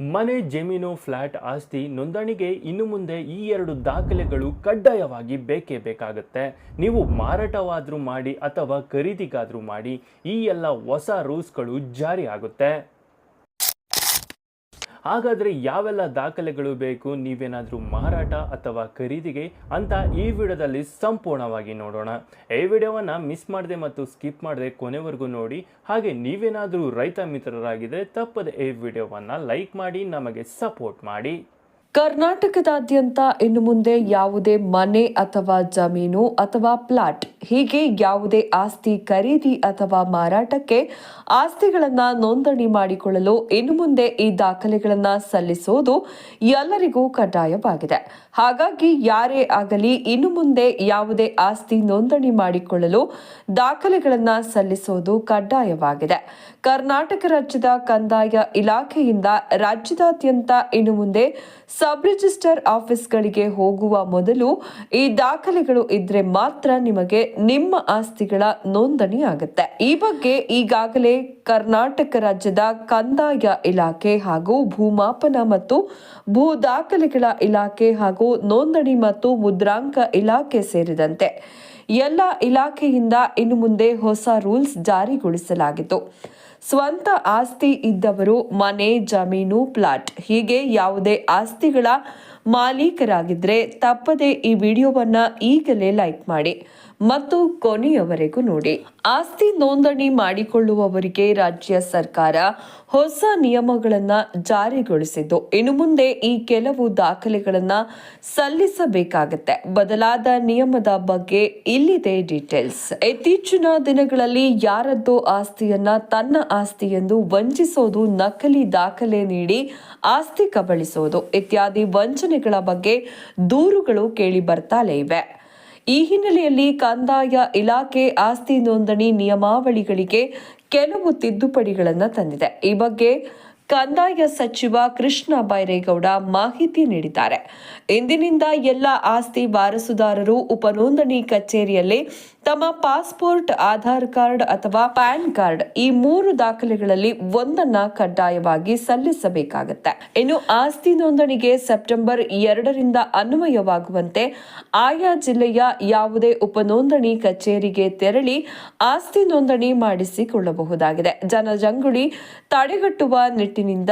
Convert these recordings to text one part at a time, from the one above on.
ಮನೆ, ಜಮೀನು, ಫ್ಲಾಟ್, ಆಸ್ತಿ ನೋಂದಣಿಗೆ ಇನ್ನು ಮುಂದೆ ಈ ಎರಡು ದಾಖಲೆಗಳು ಕಡ್ಡಾಯವಾಗಿ ಬೇಕೇ ಬೇಕಾಗುತ್ತೆ. ನೀವು ಮಾರಾಟವಾದರೂ ಮಾಡಿ ಅಥವಾ ಖರೀದಿಗಾದರೂ ಮಾಡಿ ಈ ಎಲ್ಲ ಹೊಸ ರೂಲ್ಸ್ಗಳು ಜಾರಿ ಆಗುತ್ತೆ ಹಾಗಾದರೆ ಯಾವೆಲ್ಲ ದಾಖಲೆಗಳು ಬೇಕು? ನೀವೇನಾದರೂ ಮಾರಾಟ ಅಥವಾ ಖರೀದಿಗೆ ಅಂತ ಈ ವಿಡಿಯೋದಲ್ಲಿ ಸಂಪೂರ್ಣವಾಗಿ ನೋಡೋಣ. ಈ ವಿಡಿಯೋವನ್ನು ಮಿಸ್ ಮಾಡದೆ ಮತ್ತು ಸ್ಕಿಪ್ ಮಾಡದೆ ಕೊನೆವರೆಗೂ ನೋಡಿ. ಹಾಗೆ ನೀವೇನಾದರೂ ರೈತ ಮಿತ್ರರಾಗಿದ್ದರೆ ತಪ್ಪದೆ ಈ ವಿಡಿಯೋವನ್ನು ಲೈಕ್ ಮಾಡಿ, ನಮಗೆ ಸಪೋರ್ಟ್ ಮಾಡಿ. ಕರ್ನಾಟಕದಾದ್ಯಂತ ಇನ್ನು ಮುಂದೆ ಯಾವುದೇ ಮನೆ ಅಥವಾ ಜಮೀನು ಅಥವಾ ಪ್ಲಾಟ್, ಹೀಗೆ ಯಾವುದೇ ಆಸ್ತಿ ಖರೀದಿ ಅಥವಾ ಮಾರಾಟಕ್ಕೆ ಆಸ್ತಿಗಳನ್ನು ನೋಂದಣಿ ಮಾಡಿಕೊಳ್ಳಲು ಇನ್ನು ಮುಂದೆ ಈ ದಾಖಲೆಗಳನ್ನು ಸಲ್ಲಿಸುವುದು ಎಲ್ಲರಿಗೂ ಕಡ್ಡಾಯವಾಗಿದೆ. ಹಾಗಾಗಿ ಯಾರೇ ಆಗಲಿ ಇನ್ನು ಮುಂದೆ ಯಾವುದೇ ಆಸ್ತಿ ನೋಂದಣಿ ಮಾಡಿಕೊಳ್ಳಲು ದಾಖಲೆಗಳನ್ನು ಸಲ್ಲಿಸುವುದು ಕಡ್ಡಾಯವಾಗಿದೆ. ಕರ್ನಾಟಕ ರಾಜ್ಯದ ಕಂದಾಯ ಇಲಾಖೆಯಿಂದ ರಾಜ್ಯದಾದ್ಯಂತ ಇನ್ನು ಮುಂದೆ ಸಬ್ ರಿಜಿಸ್ಟರ್ ಆಫೀಸ್ಗಳಿಗೆ ಹೋಗುವ ಮೊದಲು ಈ ದಾಖಲೆಗಳು ಇದ್ರೆ ಮಾತ್ರ ನಿಮಗೆ ನಿಮ್ಮ ಆಸ್ತಿಗಳ ನೋಂದಣಿ ಆಗುತ್ತೆ ಈ ಬಗ್ಗೆ ಈಗಾಗಲೇ ಕರ್ನಾಟಕ ರಾಜ್ಯದ ಕಂದಾಯ ಇಲಾಖೆ ಹಾಗೂ ಭೂಮಾಪನ ಮತ್ತು ಭೂ ದಾಖಲೆಗಳ ಇಲಾಖೆ ಹಾಗೂ ನೋಂದಣಿ ಮತ್ತು ಮುದ್ರಾಂಕ ಇಲಾಖೆ ಸೇರಿದಂತೆ ಎಲ್ಲ ಇಲಾಖೆಯಿಂದ ಇನ್ನು ಮುಂದೆ ಹೊಸ ರೂಲ್ಸ್ ಜಾರಿಗೊಳಿಸಲಾಗಿತ್ತು. ಸ್ವಂತ ಆಸ್ತಿ ಇದ್ದವರು ಮನೆ, ಜಮೀನು ಪ್ಲಾಟ್ ಹೀಗೆ ಯಾವುದೇ ಆಸ್ತಿಗಳ ಮಾಲೀಕರಾಗಿದ್ರೆ ತಪ್ಪದೆ ಈ ವಿಡಿಯೋವನ್ನ ಈಗಲೇ ಲೈಕ್ ಮಾಡಿ. ಮತ್ತು ಕೊನೆಯವರೆಗೂ ನೋಡಿ. ಆಸ್ತಿ ನೋಂದಣಿ ಮಾಡಿಕೊಳ್ಳುವವರಿಗೆ ರಾಜ್ಯ ಸರ್ಕಾರ ಹೊಸ ನಿಯಮಗಳನ್ನು ಜಾರಿಗೊಳಿಸಿದ್ದು. ಇನ್ನು ಮುಂದೆ ಈ ಕೆಲವು ದಾಖಲೆಗಳನ್ನು ಸಲ್ಲಿಸಬೇಕಾಗತ್ತೆ. ಬದಲಾದ ನಿಯಮದ ಬಗ್ಗೆ ಇಲ್ಲಿದೆ ಡೀಟೇಲ್ಸ್. ಇತ್ತೀಚಿನ ದಿನಗಳಲ್ಲಿ ಯಾರದ್ದೋ ಆಸ್ತಿಯನ್ನ ತನ್ನ ಆಸ್ತಿ ಎಂದು ವಂಚಿಸೋದು, ನಕಲಿ ದಾಖಲೆ ನೀಡಿ ಆಸ್ತಿ ಕಬಳಿಸೋದು ಇತ್ಯಾದಿ ವಂಚನೆಗಳ ಬಗ್ಗೆ ದೂರುಗಳು ಕೇಳಿ ಬರ್ತಾಲೇ ಇವೆ. ಈ ಹಿನ್ನೆಲೆಯಲ್ಲಿ ಕಂದಾಯ ಇಲಾಖೆ ಆಸ್ತಿ ನೋಂದಣಿ ನಿಯಮಾವಳಿಗಳಿಗೆ ಕೆಲವು ತಿದ್ದುಪಡಿಗಳನ್ನು ತಂದಿದೆ. ಈ ಬಗ್ಗೆ ಕಂದಾಯ ಸಚಿವ ಕೃಷ್ಣ ಬೈರೇಗೌಡ ಮಾಹಿತಿ ನೀಡಿದ್ದಾರೆ. ಇಂದಿನಿಂದ ಎಲ್ಲ ಆಸ್ತಿ ವಾರಸುದಾರರು ಉಪನೋಂದಣಿ ಕಚೇರಿಯಲ್ಲಿ ತಮ್ಮ ಪಾಸ್ಪೋರ್ಟ್, ಆಧಾರ್ ಕಾರ್ಡ್ ಅಥವಾ ಪ್ಯಾನ್ ಕಾರ್ಡ್ ಈ ಮೂರು ದಾಖಲೆಗಳಲ್ಲಿ ಒಂದನ್ನ ಕಡ್ಡಾಯವಾಗಿ ಸಲ್ಲಿಸಬೇಕಾಗುತ್ತೆ. ಇನ್ನು ಆಸ್ತಿ ನೋಂದಣಿಗೆ ಸೆಪ್ಟೆಂಬರ್ ಎರಡರಿಂದ ಅನ್ವಯವಾಗುವಂತೆ ಆಯಾ ಜಿಲ್ಲೆಯ ಯಾವುದೇ ಉಪನೋಂದಣಿ ಕಚೇರಿಗೆ ತೆರಳಿ ಆಸ್ತಿ ನೋಂದಣಿ ಮಾಡಿಸಿಕೊಳ್ಳಬಹುದಾಗಿದೆ. ಜನಜಂಗುಳಿ ತಡೆಗಟ್ಟುವ ನಿಟ್ಟಿನಿಂದ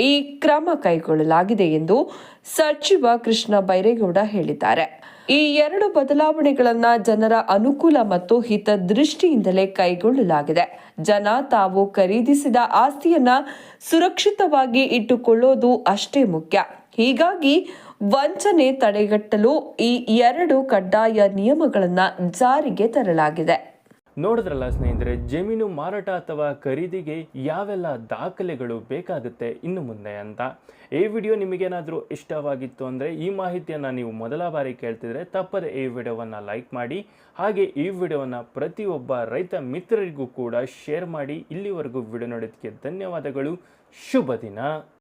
ಈ ಕ್ರಮ ಕೈಗೊಳ್ಳಲಾಗಿದೆ ಎಂದು ಸಚಿವ ಕೃಷ್ಣ ಬೈರೇಗೌಡ ಹೇಳಿದ್ದಾರೆ. ಈ ಎರಡು ಬದಲಾವಣೆಗಳನ್ನು ಜನರ ಅನುಕೂಲ ಮತ್ತು ಹಿತದೃಷ್ಟಿಯಿಂದಲೇ ಕೈಗೊಳ್ಳಲಾಗಿದೆ. ಜನ ತಾವು ಖರೀದಿಸಿದ ಆಸ್ತಿಯನ್ನ ಸುರಕ್ಷಿತವಾಗಿ ಇಟ್ಟುಕೊಳ್ಳೋದು ಅಷ್ಟೇ ಮುಖ್ಯ. ಹೀಗಾಗಿ ವಂಚನೆ ತಡೆಗಟ್ಟಲು ಈ ಎರಡು ಕಡ್ಡಾಯ ನಿಯಮಗಳನ್ನು ಜಾರಿಗೆ ತರಲಾಗಿದೆ. ನೋಡಿದ್ರಲ್ಲ ಸ್ನೇಹಿತರೆ, ಜಮೀನು ಮಾರಾಟ ಅಥವಾ ಖರೀದಿಗೆ ಯಾವೆಲ್ಲ ದಾಖಲೆಗಳು ಬೇಕಾಗುತ್ತೆ ಇನ್ನು ಮುಂದೆ ಅಂತ. ಈ ವಿಡಿಯೋ ನಿಮಗೇನಾದರೂ ಇಷ್ಟವಾಗಿತ್ತು ಅಂದರೆ ಈ ಮಾಹಿತಿಯನ್ನು ನೀವು ಮೊದಲ ಬಾರಿ ಕೇಳ್ತಿದ್ರೆ ತಪ್ಪದೆ ಈ ವಿಡಿಯೋವನ್ನು ಲೈಕ್ ಮಾಡಿ, ಹಾಗೆ ಈ ವಿಡಿಯೋವನ್ನು ಪ್ರತಿಯೊಬ್ಬ ರೈತ ಮಿತ್ರರಿಗೂ ಕೂಡ ಶೇರ್ ಮಾಡಿ. ಇಲ್ಲಿವರೆಗೂ ವಿಡಿಯೋ ನೋಡೋದಕ್ಕೆ ಧನ್ಯವಾದಗಳು. ಶುಭ ದಿನ.